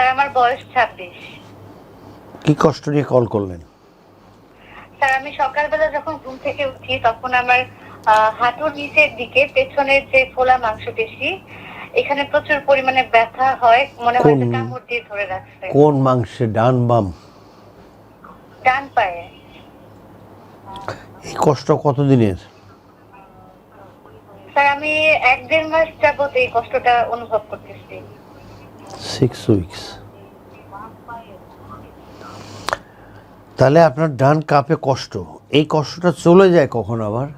Sir আমার বয়স ছাব্বিশ। কি কষ্ট নিয়ে কল করলেন? স্যার আমি সকালবেলা যখন ঘুম থেকে উঠি তখন আমার হাঁটুর নিচের দিকে পেছনের যে ফোলা মাংসপেশি এখানে প্রচুর পরিমাণে ব্যথা হয় মনে হয় কামড় দিয়ে ধরে রাখছে। কোন মাংসে ডান বাম? ডান পায়ে। এই কষ্ট কতদিনের? স্যার আমি এক দেড় মাস যাবত এই কষ্টটা অনুভব করতেছি। সিক্স উইকস তাহলে আপনার ডান কাপে কষ্ট। এই কষ্টটা চলে যায় কখন আবার?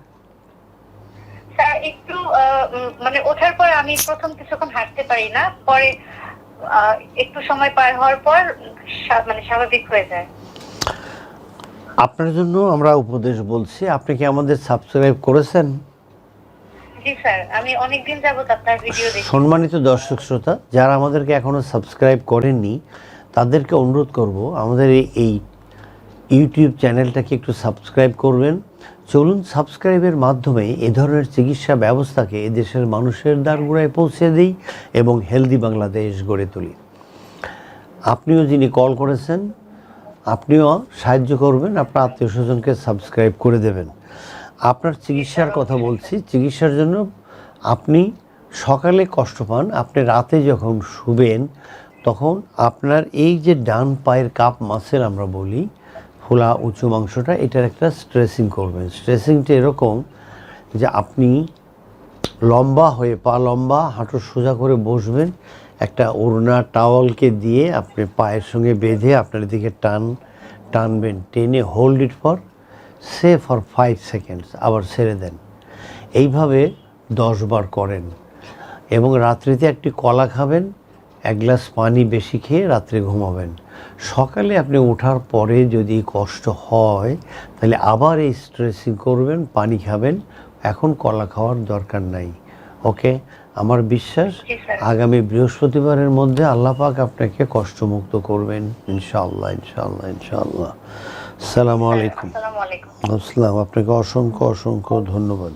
একটু মানে ওঠার পর আমি প্রথম কিছুক্ষণ হাঁটতে পারি না। পরে একটু সময় পার হওয়ার পর মানে স্বাভাবিক হয়ে যায়। আপনার জন্য আমরা উপদেশ বলছি আপনি কি আমাদের সাবস্ক্রাইব করেছেন জি স্যার আমি অনেকদিন যাবত আপনার ভিডিও দেখি সম্মানিত দর্শক শ্রোতা, যারা আমাদেরকে এখনও সাবস্ক্রাইব করেননি, তাদেরকে অনুরোধ করব, আমাদের এই- ইউটিউব চ্যানেলটাকে একটু সাবস্ক্রাইব করবেন। চলুন সাবস্ক্রাইবের মাধ্যমে এ ধরনের চিকিৎসা ব্যবস্থাকে এদেশের মানুষের দ্বারগোড়ায় পৌঁছে দিই এবং হেলদি বাংলাদেশ গড়ে তুলি। আপনিও যিনি কল করেছেন, আপনিও সাহায্য করবেন, আপনার আত্মীয় স্বজনকে সাবস্ক্রাইব করে দেবেন। আপনার চিকিৎসার কথা বলছি। চিকিৎসার জন্য আপনি সকালে কষ্ট পান, আপনি রাতে যখন শুবেন, তখন আপনার এই যে ডান পায়ের কাপ মাসেল আমরা বলি ফোলা উঁচু মাংসটা, এটার একটা স্ট্রেসিং করবেন। স্ট্রেসিংটা এরকম যে আপনি লম্বা হয়ে পা লম্বা, হাঁটু সোজা করে বসবেন, একটা ওড়না টাওয়ালকে দিয়ে আপনি পায়ের সঙ্গে বেঁধে আপনার দিকে টান, টানবেন, টেনে hold it for say for five seconds আবার ছেড়ে দেন। এইভাবে দশ বার করেন। এবং রাত্রিতে একটি কলা খাবেন এক গ্লাস পানি বেশি খেয়ে রাত্রে ঘুমাবেন। সকালে আপনি ওঠার পরে যদি কষ্ট হয় তাহলে আবার এই স্ট্রেসিং করবেন পানি খাবেন। এখন কলা খাওয়ার দরকার নাই। ওকে? আমার বিশ্বাস আগামী বৃহস্পতিবারের মধ্যে আল্লাহ পাক আপনাকে কষ্টমুক্ত করবেন। ইনশাআল্লাহ ইনশাআল্লাহ ইনশাআল্লাহ। সালামু আলাইকুম। আসসালামু আলাইকুম। আসসালাম আপনাকে অসংখ্য অসংখ্য ধন্যবাদ।